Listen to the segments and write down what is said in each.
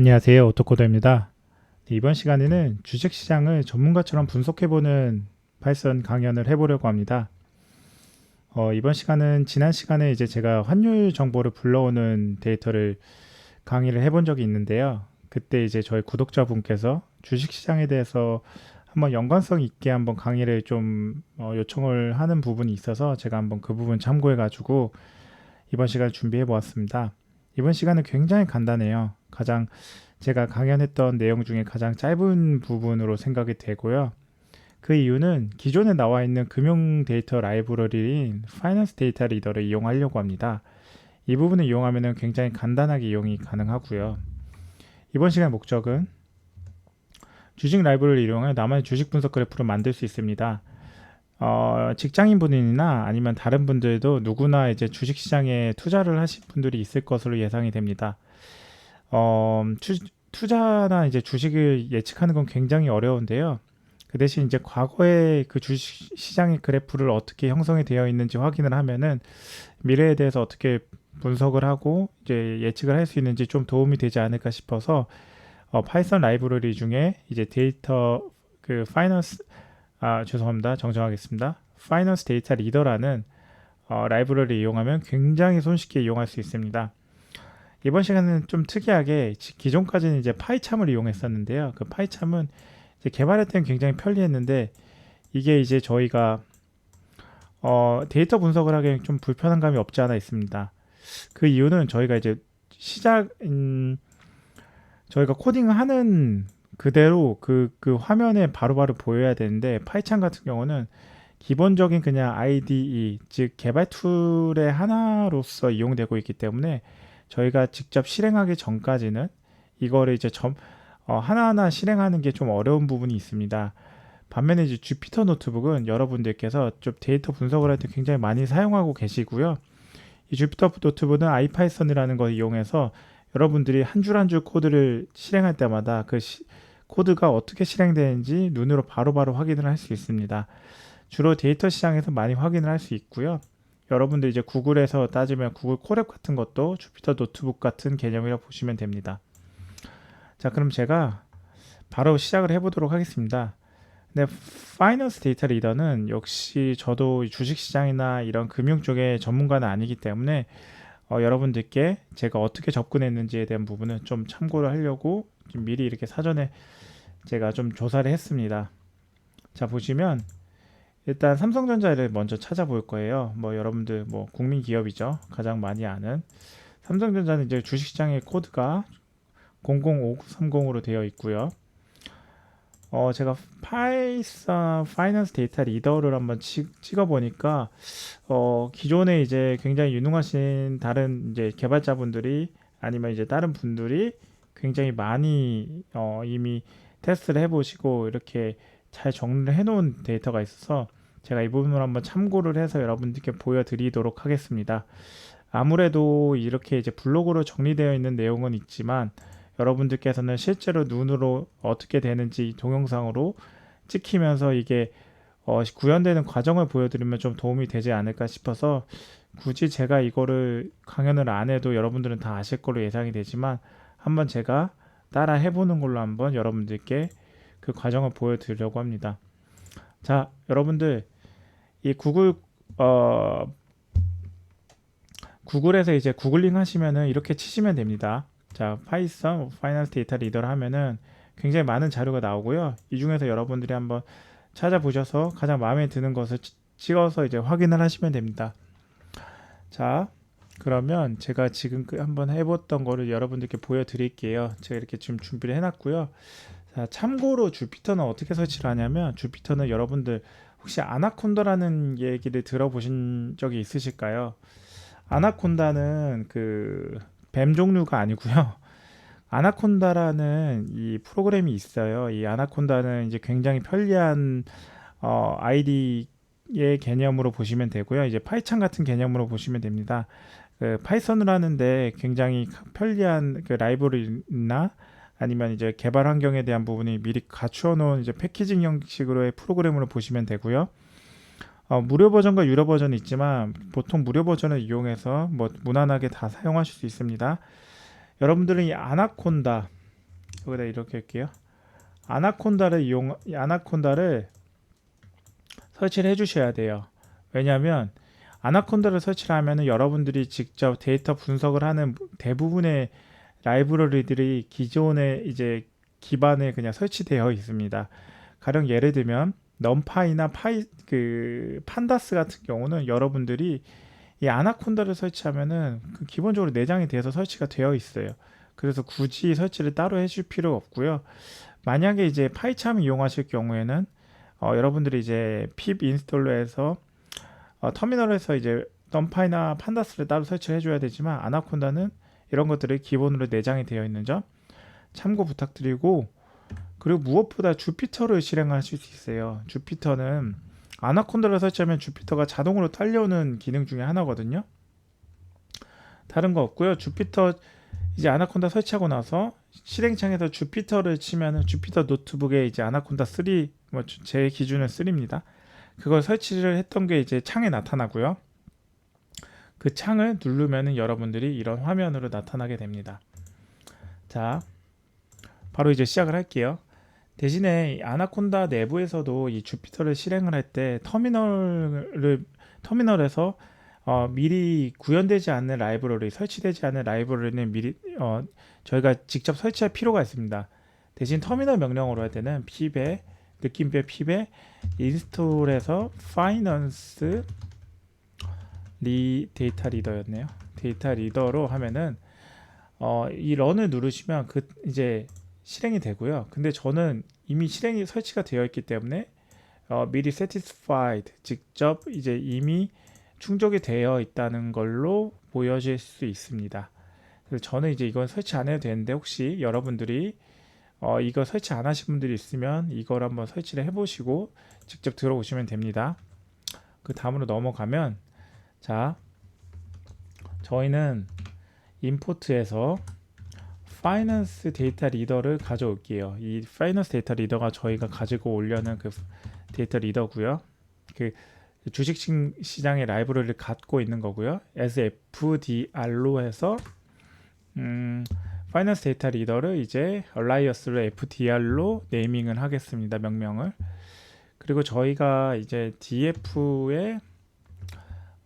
안녕하세요. 오토코더입니다. 네, 이번 시간에는 주식시장을 전문가처럼 분석해보는 파이썬 강연을 해보려고 합니다. 어, 이번 시간은 지난 시간에 이제 제가 환율 정보를 불러오는 데이터를 강의를 해본 적이 있는데요. 그때 이제 저희 구독자분께서 주식시장에 대해서 한번 연관성 있게 한번 강의를 좀 어, 요청을 하는 부분이 있어서 제가 한번 그 부분 참고해가지고 이번 시간 준비해 보았습니다. 이번 시간은 굉장히 간단해요. 가장 제가 강연했던 내용 중에 가장 짧은 부분으로 생각이 되고요. 그 이유는 기존에 나와 있는 금융 데이터 라이브러리인 파이낸스 데이터 리더를 이용하려고 합니다. 이 부분을 이용하면 굉장히 간단하게 이용이 가능하고요. 이번 시간 목적은 주식 라이브러리를 이용해 나만의 주식 분석 그래프를 만들 수 있습니다. 어, 직장인 분이나 아니면 다른 분들도 누구나 이제 주식 시장에 투자를 하신 분들이 있을 것으로 예상이 됩니다. 어, 투, 투자나 이제 주식을 예측하는 건 굉장히 어려운데요. 그 대신 이제 과거에 그 주식 시장의 그래프를 어떻게 형성이 되어 있는지 확인을 하면은 미래에 대해서 어떻게 분석을 하고 이제 예측을 할 수 있는지 좀 도움이 되지 않을까 싶어서 어, 파이썬 라이브러리 중에 이제 데이터 그 파이낸스 아 죄송합니다 정정하겠습니다 파이낸스 데이터 리더라는 어, 라이브러리 이용하면 굉장히 손쉽게 이용할 수 있습니다. 이번 시간은 좀 특이하게 기존까지는 이제 파이참을 이용했었는데요. 그 파이참은 개발할 때는 굉장히 편리했는데 이게 이제 저희가 어, 데이터 분석을 하기엔 좀 불편한 감이 없지 않아 있습니다. 그 이유는 저희가 이제 시작 음, 저희가 코딩을 하는 그대로 그, 그 화면에 바로바로 보여야 되는데 파이찬 같은 경우는 기본적인 그냥 IDE 즉 개발 툴의 하나로서 이용되고 있기 때문에 저희가 직접 실행하기 전까지는 이거를 이제 점 어, 하나하나 실행하는 게 좀 어려운 부분이 있습니다. 반면에 이제 주피터 노트북은 여러분들께서 좀 데이터 분석을 할 때 굉장히 많이 사용하고 계시고요. 이 주피터 노트북은 아이파이썬이라는 걸 이용해서 여러분들이 한 줄 한 줄 코드를 실행할 때마다 그 시, 코드가 어떻게 실행되는지 눈으로 바로바로 바로 확인을 할 수 있습니다. 주로 데이터 시장에서 많이 확인을 할 수 있고요. 여러분들 이제 구글에서 따지면 구글 콜앱 같은 것도 주피터 노트북 같은 개념이라고 보시면 됩니다. 자, 그럼 제가 바로 시작을 해보도록 하겠습니다. 네, 파이낸스 데이터 리더는 역시 저도 주식 시장이나 이런 금융 쪽의 전문가는 아니기 때문에 어, 여러분들께 제가 어떻게 접근했는지에 대한 부분은 좀 참고를 하려고 좀 미리 이렇게 사전에 제가 좀 조사를 했습니다. 자 보시면 일단 삼성전자를 먼저 찾아볼 거예요. 뭐 여러분들 뭐 국민 기업이죠. 가장 많이 아는 삼성전자는 이제 주식시장의 코드가 005930으로 되어 있고요. 어 제가 파이썬 파이낸스 데이터 리더를 한번 치, 찍어 보니까 어 기존에 이제 굉장히 유능하신 다른 이제 개발자분들이 아니면 이제 다른 분들이 굉장히 많이 어 이미 테스트를 해보시고 이렇게 잘 정리를 해놓은 데이터가 있어서 제가 이 부분을 한번 참고를 해서 여러분들께 보여드리도록 하겠습니다. 아무래도 이렇게 이제 블로그로 정리되어 있는 내용은 있지만 여러분들께서는 실제로 눈으로 어떻게 되는지 동영상으로 찍히면서 이게 어, 구현되는 과정을 보여드리면 좀 도움이 되지 않을까 싶어서 굳이 제가 이거를 강연을 안 해도 여러분들은 다 아실 걸로 예상이 되지만 한번 제가 따라 해보는 걸로 한번 여러분들께 그 과정을 보여드리려고 합니다. 자, 여러분들 이 구글 어 구글에서 이제 구글링 하시면은 이렇게 치시면 됩니다. 자, 파이썬 파이낸스 데이터 리더를 하면은 굉장히 많은 자료가 나오고요. 이 중에서 여러분들이 한번 찾아보셔서 가장 마음에 드는 것을 찍어서 이제 확인을 하시면 됩니다. 자, 그러면 제가 지금 그 한번 해봤던 거를 여러분들께 보여드릴게요. 제가 이렇게 지금 준비를 해놨고요. 자, 참고로 주피터는 어떻게 설치를 하냐면 주피터는 여러분들 혹시 아나콘다라는 얘기를 들어보신 적이 있으실까요? 아나콘다는 그 뱀 종류가 아니고요. 아나콘다라는 이 프로그램이 있어요. 이 아나콘다는 이제 굉장히 편리한 어, 아이디의 개념으로 보시면 되고요. 이제 파이찬 같은 개념으로 보시면 됩니다. 그 파이썬을 하는데 굉장히 편리한 그 라이브러리나 아니면 이제 개발 환경에 대한 부분이 미리 갖추어 놓은 이제 패키징 형식으로의 프로그램으로 보시면 되고요. 어, 무료 버전과 유료 버전이 있지만 보통 무료 버전을 이용해서 뭐 무난하게 다 사용하실 수 있습니다. 여러분들은 이 아나콘다 여기다 이렇게 할게요. 아나콘다를 이용 이 아나콘다를 설치를 해주셔야 돼요. 왜냐하면 아나콘다를 설치를 하면은 여러분들이 직접 데이터 분석을 하는 대부분의 라이브러리들이 기존에 이제 기반에 그냥 설치되어 있습니다. 가령 예를 들면 넘파이나 파이 그 판다스 같은 경우는 여러분들이 이 아나콘다를 설치하면은 그 기본적으로 내장이 돼서 설치가 되어 있어요. 그래서 굳이 설치를 따로 해줄 필요 없고요. 만약에 이제 파이참 이용하실 경우에는 어, 여러분들이 이제 핍 인스톨러에서 어, 터미널에서 이제 덤파이나 판다스를 따로 설치를 해줘야 되지만 아나콘다는 이런 것들이 기본으로 내장이 되어 있는 점 참고 부탁드리고 그리고 무엇보다 주피터를 실행하실 수 있어요. 주피터는 아나콘다를 설치하면 주피터가 자동으로 딸려오는 기능 중에 하나거든요. 다른 거 없고요. 주피터 이제 아나콘다 설치하고 나서 실행창에서 주피터를 치면은 주피터 노트북에 이제 아나콘다 3 뭐 제 기준은 3입니다. 그걸 설치를 했던 게 이제 창에 나타나고요. 그 창을 누르면은 여러분들이 이런 화면으로 나타나게 됩니다. 자, 바로 이제 시작을 할게요. 대신에 이 아나콘다 내부에서도 이 주피터를 실행을 할 때 터미널을 터미널에서 어, 미리 구현되지 않는 라이브러리, 설치되지 않은 라이브러리는 미리 어, 저희가 직접 설치할 필요가 있습니다. 대신 터미널 명령으로 할 때는 pip에 느낌표 pip에 인스톨에서 파이넌스 리 데이터 리더였네요. 데이터 리더로 하면은 어, 이 런을 누르시면 그 이제 실행이 되고요. 근데 저는 이미 실행이 설치가 되어 있기 때문에 어, 미리 satisfied 직접 이제 이미 충족이 되어 있다는 걸로 보여질 수 있습니다. 그래서 저는 이제 이건 설치 안 해도 되는데 혹시 여러분들이 어, 이거 설치 안 하신 분들이 있으면 이걸 한번 설치를 해보시고 직접 들어오시면 됩니다. 그 다음으로 넘어가면 자 저희는 임포트에서 파이낸스 데이터 리더를 가져올게요. 이 파이낸스 데이터 리더가 저희가 가지고 오려는 그 데이터 리더고요. 그 주식 시장의 라이브러리를 갖고 있는 거고요. as fdr로 해서 음, 파이낸스 데이터 리더를 이제 얼라이어스로 fdr로 네이밍을 하겠습니다. 명명을. 그리고 저희가 이제 df에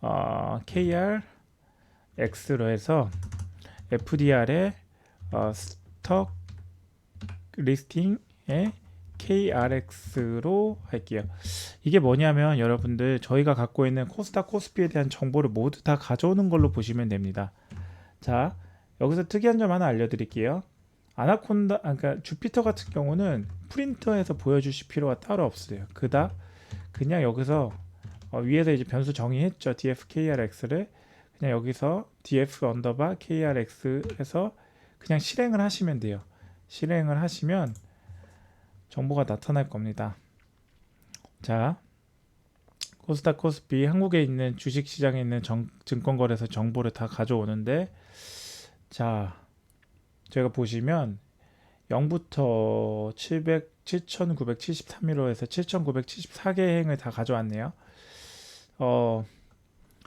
어, kr x로 해서 fdr에 어, 스톡 리스팅에 KRX로 할게요. 이게 뭐냐면 여러분들 저희가 갖고 있는 코스닥 코스피에 대한 정보를 모두 다 가져오는 걸로 보시면 됩니다. 자 여기서 특이한 점 하나 알려드릴게요. 아나콘다, 아, 그러니까 주피터 같은 경우는 프린터에서 보여주실 필요가 따로 없어요. 그다 그냥 여기서 어, 위에서 이제 변수 정의했죠. dfkrx를 그냥 여기서 df 언더바 krx 해서 그냥 실행을 하시면 돼요. 실행을 하시면 정보가 나타날 겁니다. 자, 코스닥 코스피 한국에 있는 주식 시장에 있는 정, 증권거래소 정보를 다 가져오는데 자, 제가 보시면 0부터 700 7973일로에서 7974개 행을 다 가져왔네요. 어,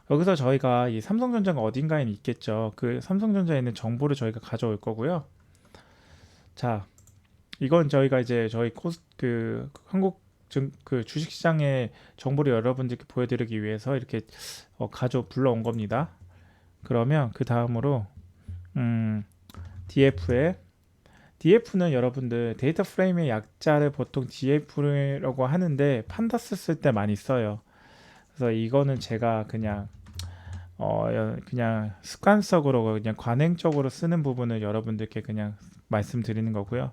여기서 저희가 이 삼성전자가 어딘가에 있겠죠. 그 삼성전자에 있는 정보를 저희가 가져올 거고요. 자, 이건 저희가 이제 저희 코스 그 한국 증, 그 주식시장의 정보를 여러분들께 보여드리기 위해서 이렇게 어, 가져 불러온 겁니다. 그러면 그 다음으로 음, DF에 DF는 여러분들 데이터 프레임의 약자를 보통 DF라고 하는데 판다스 쓸 때 많이 써요. 그래서 이거는 제가 그냥 어 그냥 습관적으로 그냥 관행적으로 쓰는 부분을 여러분들께 그냥 말씀드리는 거고요.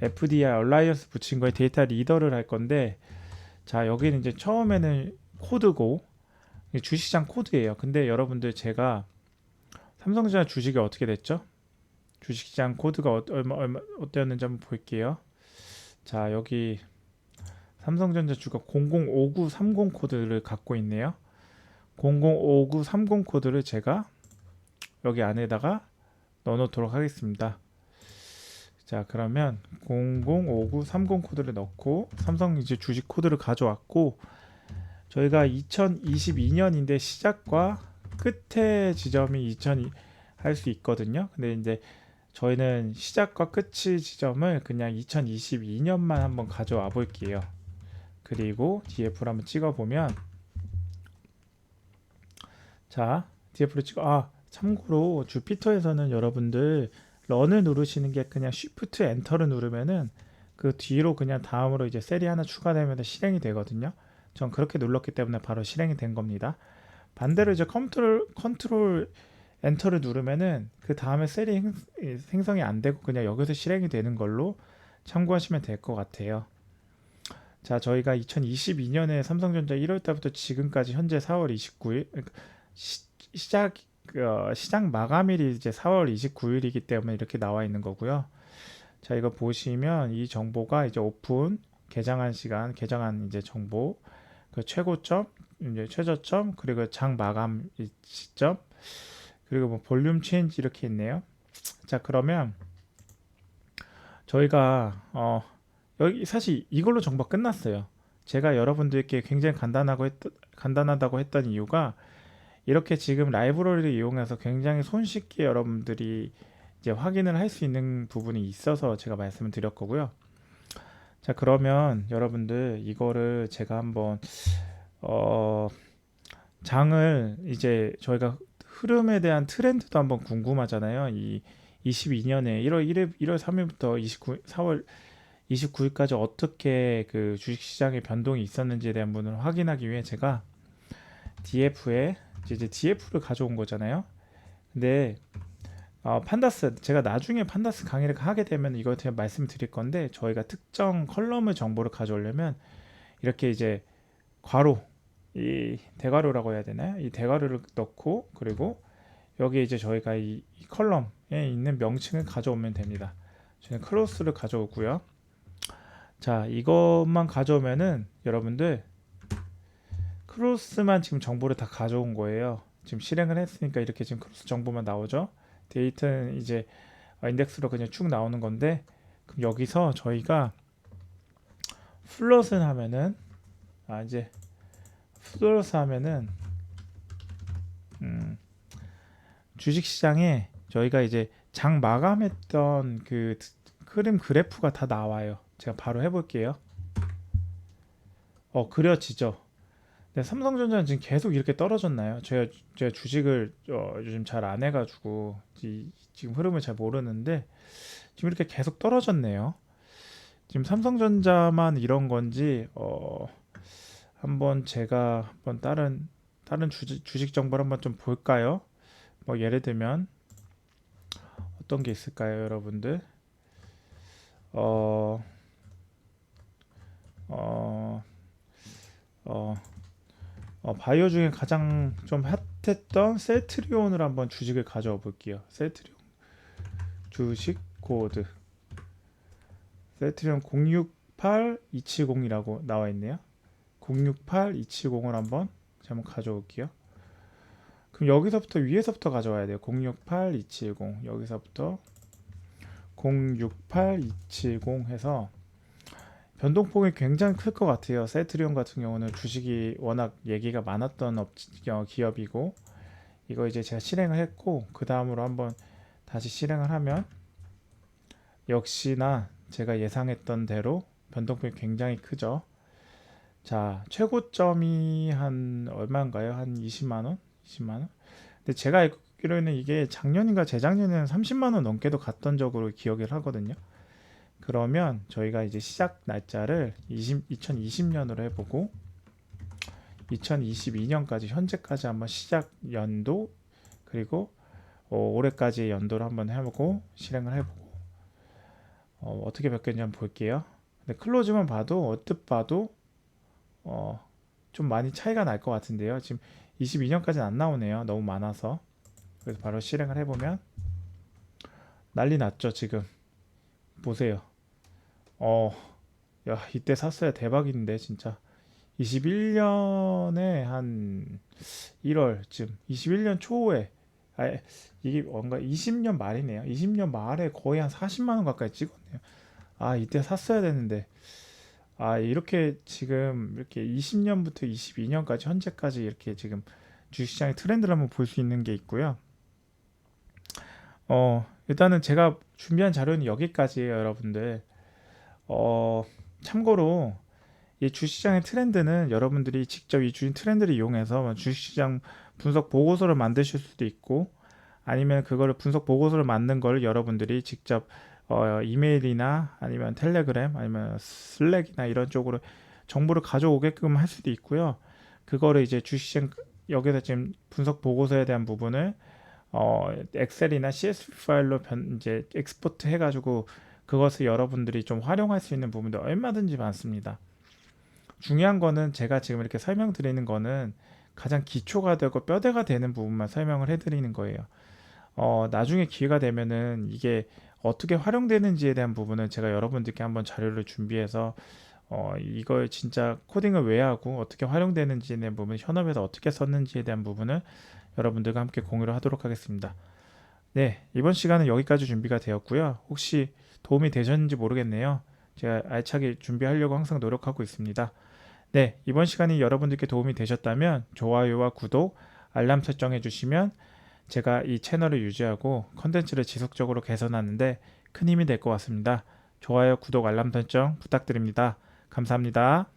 FDR 얼라이언스 붙인 거에 데이터 리더를 할 건데 자 여기는 이제 처음에는 코드고 주식시장 코드예요. 근데 여러분들 제가 삼성전자 주식이 어떻게 됐죠? 주식시장 코드가 어, 얼마, 얼마 어땠는지 한번 볼게요. 자 여기 삼성전자 주가 005930 코드를 갖고 있네요. 005930 코드를 제가 여기 안에다가 넣어놓도록 하겠습니다. 자 그러면 005930 코드를 넣고 삼성 이제 주식 코드를 가져왔고 저희가 2022년인데 시작과 끝의 지점이 2000 할 수 있거든요. 근데 이제 저희는 시작과 끝이 지점을 그냥 2022년만 한번 가져와 볼게요. 그리고 DF를 한번 찍어 보면 자 DF를 찍어 아 참고로 주피터에서는 여러분들 런을 누르시는 게 그냥 Shift 엔터를 누르면은 그 뒤로 그냥 다음으로 이제 셀이 하나 추가되면 실행이 되거든요. 전 그렇게 눌렀기 때문에 바로 실행이 된 겁니다. 반대로 이제 컨트롤 컨트롤 엔터를 누르면은 그 다음에 셀이 행, 생성이 안 되고 그냥 여기서 실행이 되는 걸로 참고하시면 될 것 같아요. 자, 저희가 2022년에 삼성전자 1월 달부터 지금까지 현재 4월 29일 시, 시작 어, 시장 마감일이 이제 4월 29일이기 때문에 이렇게 나와 있는 거고요. 자, 이거 보시면 이 정보가 이제 오픈 개장한 시간, 개장한 이제 정보, 그 최고점, 이제 최저점, 그리고 장 마감 시점, 그리고 뭐 볼륨 체인지 이렇게 있네요. 자, 그러면 저희가 어 여기 사실 이걸로 정보 끝났어요. 제가 여러분들께 굉장히 간단하고 했, 간단하다고 했던 이유가 이렇게 지금 라이브러리를 이용해서 굉장히 손쉽게 여러분들이 이제 확인을 할 수 있는 부분이 있어서 제가 말씀을 드렸 거고요. 자, 그러면 여러분들 이거를 제가 한번 어 장을 이제 저희가 흐름에 대한 트렌드도 한번 궁금하잖아요. 이 22년에 1월 1일 1월 3일부터 29 4월 29일까지 어떻게 그 주식 시장의 변동이 있었는지에 대한 부분을 확인하기 위해 제가 DF에 이제 DF를 가져온 거잖아요. 근데 어, 판다스 제가 나중에 판다스 강의를 하게 되면 이거 제가 말씀드릴 건데 저희가 특정 컬럼의 정보를 가져오려면 이렇게 이제 괄호 이 대괄호라고 해야 되나요? 이 대괄호를 넣고 그리고 여기 이제 저희가 이, 이 컬럼에 있는 명칭을 가져오면 됩니다. 저는 크로스를 가져오고요. 자, 이것만 가져오면은 여러분들 크로스만 지금 정보를 다 가져온 거예요. 지금 실행을 했으니까 이렇게 지금 크로스 정보만 나오죠. 데이터는 이제 인덱스로 그냥 쭉 나오는 건데 그럼 여기서 저희가 플롯을 하면은 아 이제 플러스 하면은 음, 주식 시장에 저희가 이제 장 마감했던 그 흐름 그래프가 다 나와요. 제가 바로 해볼게요. 어 그려지죠. 네, 삼성전자는 지금 계속 이렇게 떨어졌나요? 제가 제가 주식을 어, 요즘 잘 안 해가지고 이, 지금 흐름을 잘 모르는데 지금 이렇게 계속 떨어졌네요. 지금 삼성전자만 이런 건지 어, 한번 제가 한번 다른 다른 주식, 주식 정보를 한번 좀 볼까요? 뭐 예를 들면 어떤 게 있을까요, 여러분들? 어, 어, 어, 어, 바이오 중에 가장 좀 핫했던 셀트리온을 한번 주식을 가져와 볼게요. 셀트리온 주식 코드 셀트리온 068270이라고 나와 있네요. 068 270을 한번 한번 가져올게요. 그럼 여기서부터 위에서부터 가져와야 돼요. 068 270 여기서부터 068 270 해서 변동폭이 굉장히 클 것 같아요. 세트리온 같은 경우는 주식이 워낙 얘기가 많았던 업, 어, 기업이고 이거 이제 제가 실행을 했고 그 다음으로 한번 다시 실행을 하면 역시나 제가 예상했던 대로 변동폭이 굉장히 크죠. 자, 최고점이 한 얼마인가요? 한 20만 원? 20만 원? 근데 제가 알기로는 이게 작년인가 재작년에는 30만 원 넘게도 갔던 적으로 기억을 하거든요. 그러면 저희가 이제 시작 날짜를 20, 2020년으로 해보고 2022년까지 현재까지 한번 시작 연도 그리고 어, 올해까지 연도를 한번 해보고 실행을 해보고 어, 어떻게 바뀌었는지 한번 볼게요. 근데 클로즈만 봐도 어뜻 봐도 어, 좀 많이 차이가 날 것 같은데요. 지금 22년까지는 안 나오네요. 너무 많아서. 그래서 바로 실행을 해보면 난리 났죠, 지금. 보세요. 어, 야, 이때 샀어야 대박인데, 진짜. 21년에 한 1월쯤, 21년 초에, 아, 이게 뭔가 20년 말이네요. 20년 말에 거의 한 40만원 가까이 찍었네요. 아, 이때 샀어야 되는데. 아, 이렇게 지금 이렇게 20년부터 22년까지 현재까지 이렇게 지금 주식시장의 트렌드를 한번 볼 수 있는 게 있고요. 어, 일단은 제가 준비한 자료는 여기까지예요, 여러분들. 어, 참고로 이 주시장의 트렌드는 여러분들이 직접 이 주식 트렌드를 이용해서 주시장 분석 보고서를 만드실 수도 있고 아니면 그거를 분석 보고서를 만든 걸 여러분들이 직접 어, 이메일이나 아니면 텔레그램 아니면 슬랙이나 이런 쪽으로 정보를 가져오게끔 할 수도 있고요. 그거를 이제 주시장 여기서 지금 분석 보고서에 대한 부분을 어, 엑셀이나 CSV 파일로 변, 이제 엑스포트 해가지고 그것을 여러분들이 좀 활용할 수 있는 부분도 얼마든지 많습니다. 중요한 거는 제가 지금 이렇게 설명드리는 거는 가장 기초가 되고 뼈대가 되는 부분만 설명을 해드리는 거예요. 어, 나중에 기회가 되면은 이게 어떻게 활용되는지에 대한 부분은 제가 여러분들께 한번 자료를 준비해서 어, 이걸 진짜 코딩을 왜 하고 어떻게 활용되는지에 대한 부분, 현업에서 어떻게 썼는지에 대한 부분을 여러분들과 함께 공유를 하도록 하겠습니다. 네, 이번 시간은 여기까지 준비가 되었고요. 혹시 도움이 되셨는지 모르겠네요. 제가 알차게 준비하려고 항상 노력하고 있습니다. 네, 이번 시간이 여러분들께 도움이 되셨다면 좋아요와 구독, 알람 설정해 주시면 제가 이 채널을 유지하고 컨텐츠를 지속적으로 개선하는데 큰 힘이 될 것 같습니다. 좋아요, 구독, 알람 설정 부탁드립니다. 감사합니다.